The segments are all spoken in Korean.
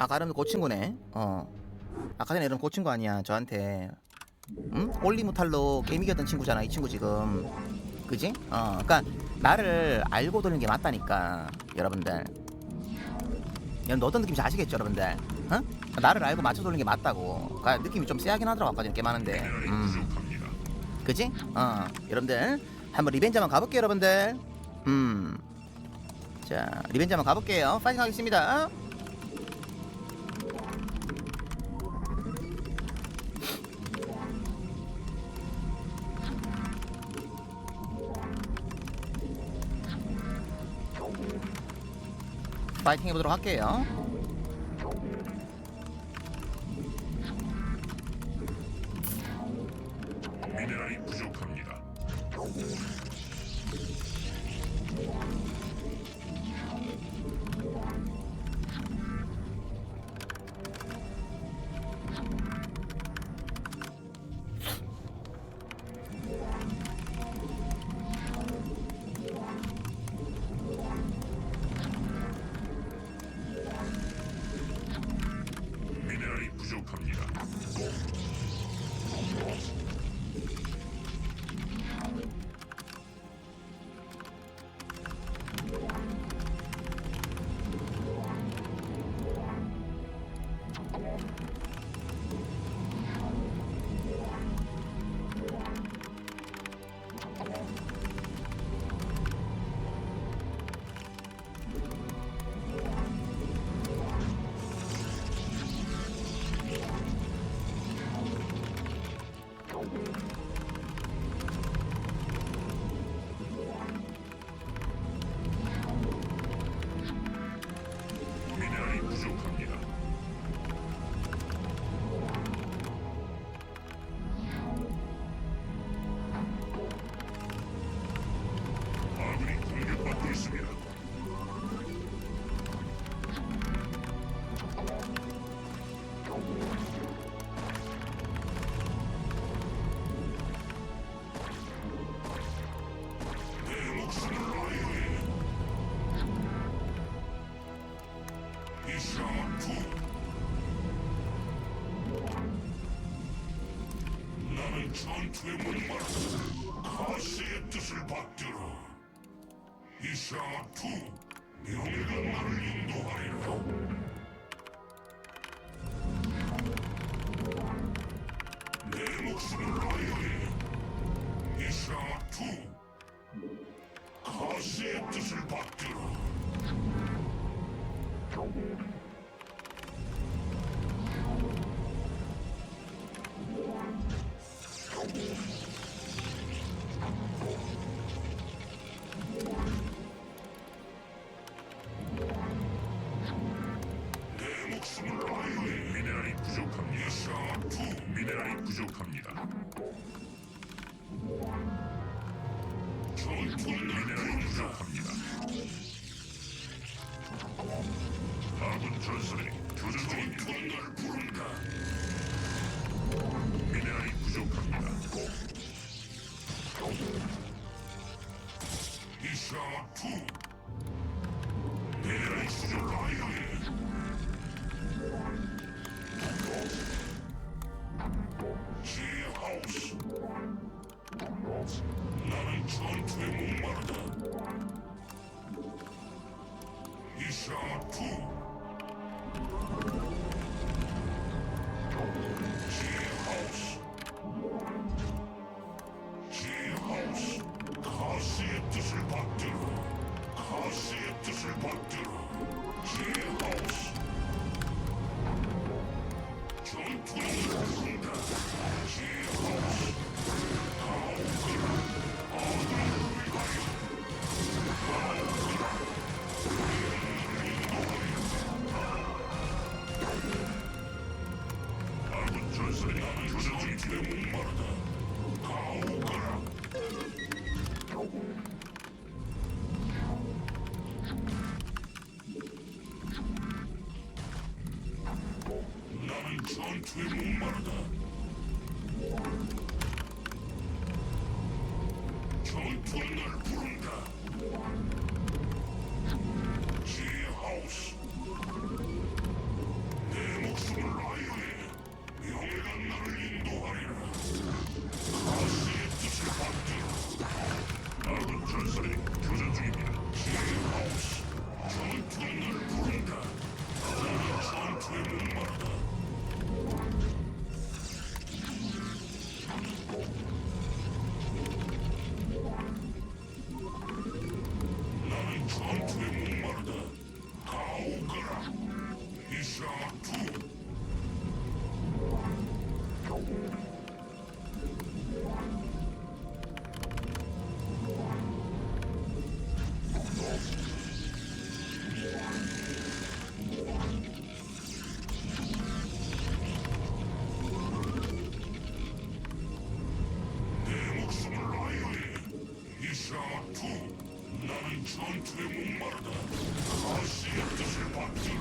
아까 이름 그 친구네. 어. 아까 전에 이름 그 친구 아니야. 저한테. 응? 올리무탈로 게임 이겼던 친구잖아. 이 친구 지금. 그지? 어. 그러니까 나를 알고 돌리는 게 맞다니까. 여러분들. 여러분 어떤 느낌인지 아시겠죠, 여러분들? 어? 나를 알고 맞춰 돌리는 게 맞다고. 그러니까 느낌이 좀 세하긴 하더라고 아까 전에 게 많은데. 음. 그지? 어. 여러분들 한번 리벤지 한번 가볼게요, 여러분들. 음. 자, 리벤지 한번 가볼게요. 파이팅 하겠습니다. 파이팅 해보도록 할게요. 나는 전투에 목마르다 가시의 뜻을 받들어 이샤투 명예가 나를 인도하리라 내 목숨을 아이오에 이샤투 가시의 뜻을 받들어 이샤 전투가 날 부른다. 지 하우스 전투에 목마르다. 가시의 뜻을 받들어.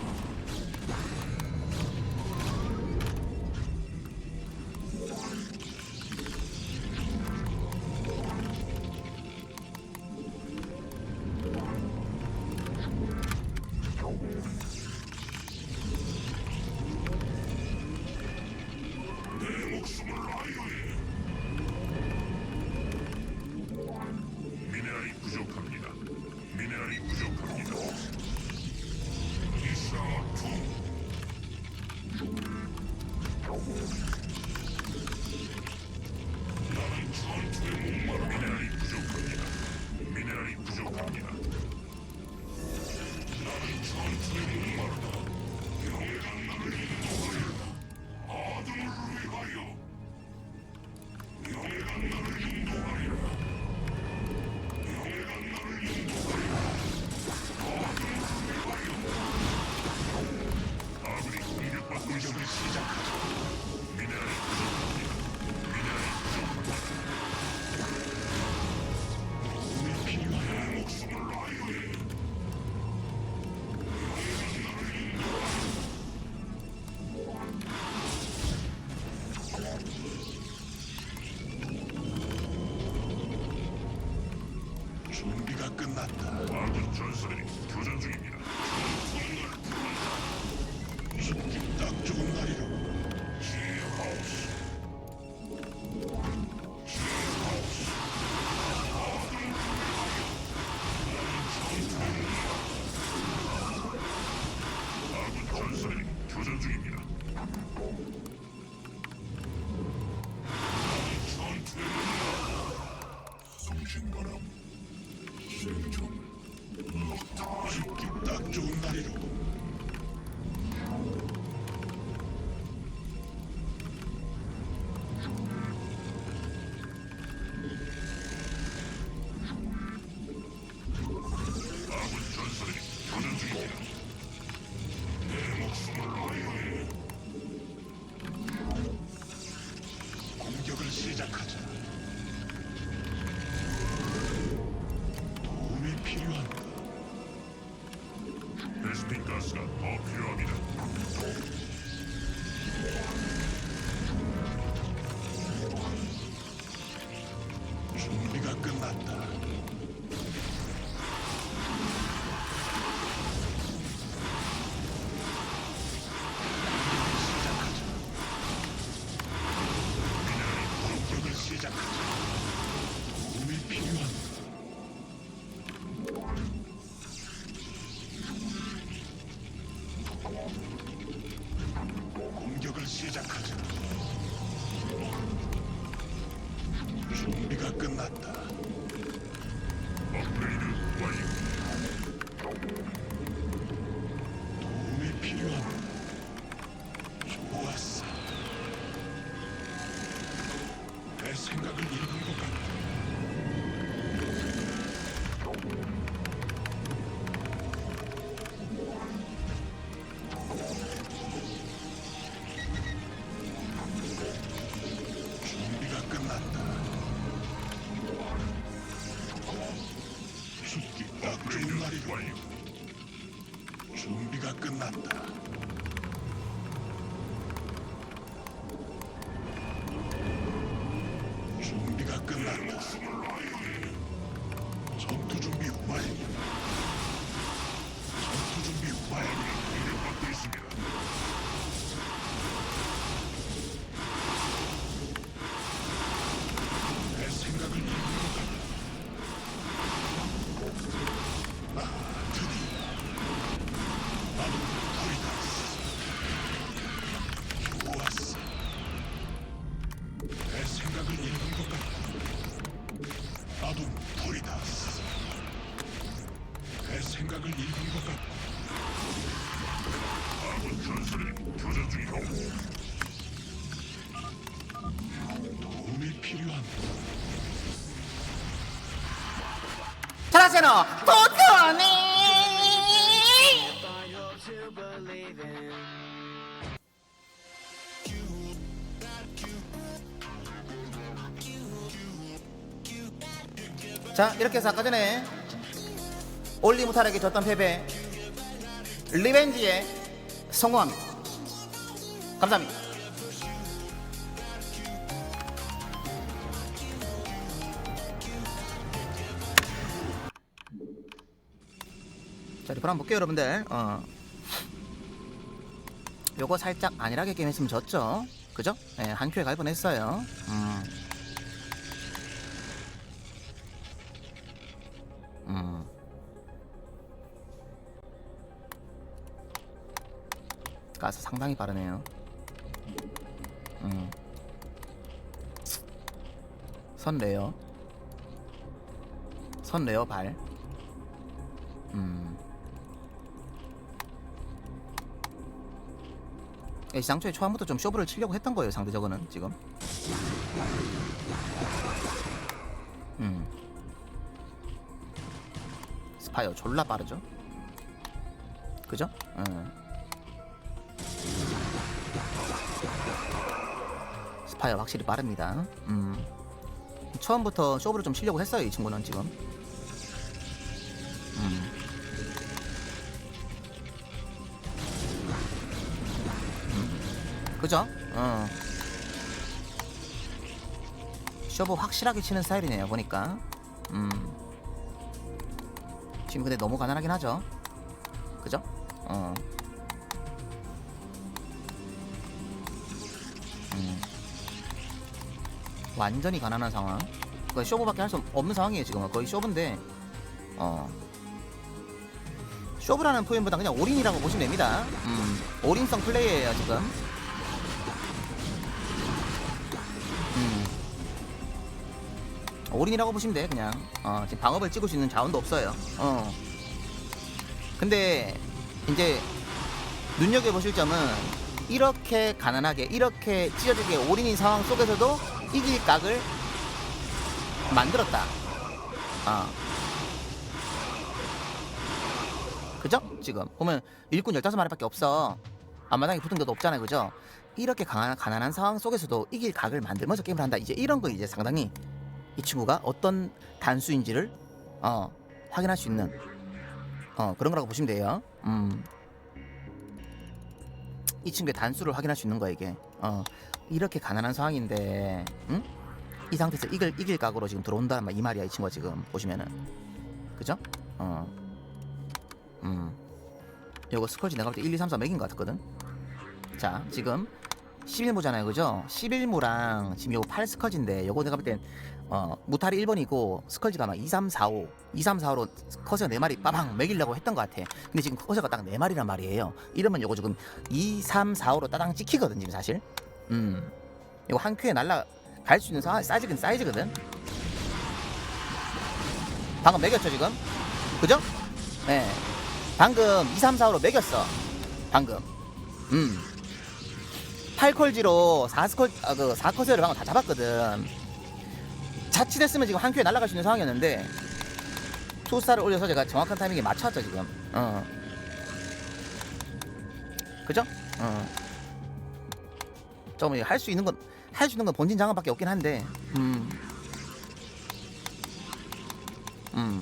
준비가 끝났다. 왕국 전사들이 교전 중입니다. 숨기 딱 좋은 날이로. 지하우스. 중입니다. 람 생존 죽기 딱 좋은 날이로 공격을 시작하자. 생각을 읽은 Battle believe in. 자 이렇게 해서 아까 전에 올리 무탈에게 졌던 패배 리벤지에 성공합니다. 감사합니다 리플 한번 볼게요 여러분들 어. 요거 살짝 안일하게 게임했으면 졌죠 그죠? 예, 한 큐에 갈 뻔했어요 음. 음. 가스 상당히 빠르네요. 음. 선 레어. 선 레어 발. 음. 예, 당초에 초반부터 좀 쇼부를 치려고 했던 거예요, 상대적으로는 지금. 음. 스파이어 졸라 빠르죠? 그죠? 응. 스파이어 확실히 빠릅니다. 음. 처음부터 쇼부를 좀 치려고 했어요, 이 친구는 지금. 그죠? 어. 쇼브 확실하게 치는 스타일이네요 보니까. 음. 지금 근데 너무 가난하긴 하죠? 그죠? 어. 음. 완전히 가난한 상황. 거의 쇼브밖에 할 수 없는 상황이에요 지금은. 거의 쇼브인데. 어. 쇼브라는 표현보다 그냥 올인이라고 보시면 됩니다. 음. 올인성 플레이예요 지금. 올인이라고 보시면 돼 그냥. 어 지금 방업을 찍을 수 있는 자원도 없어요. 어 근데 이제 눈여겨 보실 점은 이렇게 가난하게 이렇게 찢어지게 올인인 상황 속에서도 이길 각을 만들었다. 아. 그죠? 지금 보면 일꾼 15마리밖에 없어. 앞마당에 붙은 데도 없잖아요. 그죠? 이렇게 강한, 가난한 상황 속에서도 이길 각을 만들면서 게임을 한다. 이제 이런 거 이제 상당히 이 친구가 어떤 단수인지를 어, 확인할 수 있는 어, 그런 거라고 보시면 돼요. 음. 이 친구의 단수를 확인할 수 있는 거야 이게. 어, 이렇게 가난한 상황인데, 응? 이 상태에서 이길 이길 각으로 지금 들어온다 이 말이야 이 친구가 지금 보시면은, 그죠? 어, 음, 요거 스컬지 내가 볼 때 1, 2, 3, 4 맥인 것 같거든. 자, 지금 11무잖아요, 그죠? 11무랑 지금 요거 8 스컬지인데 요거 내가 볼 땐 어, 무탈이 1번이고 스컬지가 아마 2, 3, 4, 5 2, 3, 4, 5로 커세어 4마리 빠방 먹이려고 했던 것 같아. 근데 지금 커세어가 딱 4마리란 말이에요. 이러면 요거 지금 2, 3, 4, 5로 따당 찍히거든 지금 사실. 음. 이거 한 큐에 날라 갈 수 있는 사, 사이즈긴 사이즈거든. 방금 매겼죠 지금? 그죠? 네. 방금 2, 3, 4, 5로 매겼어. 방금. 음. 8콜지로 4스콜 아, 그 4커세어를 방금 다 잡았거든 자칫했으면 지금 한 큐에 날아갈 수 있는 상황이었는데 투스타를 올려서 제가 정확한 타이밍에 맞췄죠 지금. 어. 그죠? 어. 조금 할수 있는 건 할 수 있는 건 본진 장악밖에 없긴 한데. 음. 음.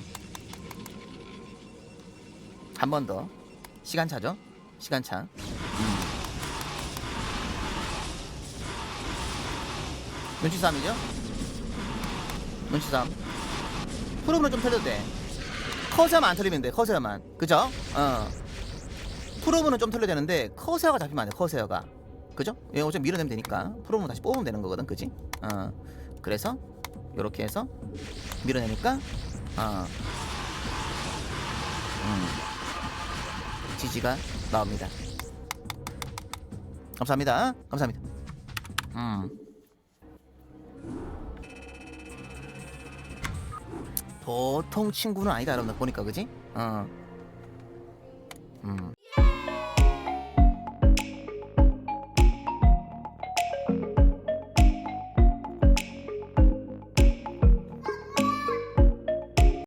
한 번 더. 시간차죠? 시간차. 음. 눈치 싸움이죠 눈치 싸움 프로그램 좀 털려도 돼. 커세어만 안 털리면 돼 커세어만. 그죠? 어. 프로브는 좀 털려야 되는데 커세어가 잡히면 안돼 커세어가. 그죠? 얘 어차피 밀어내면 되니까. 프로브는 다시 뽑으면 되는 거거든 그지? 어. 그래서 요렇게 해서 밀어내니까 어. 음. 지지가 나옵니다. 감사합니다. 감사합니다. 음 보통 친구는 아니다 여러분들 보니까 그지? 어. 음.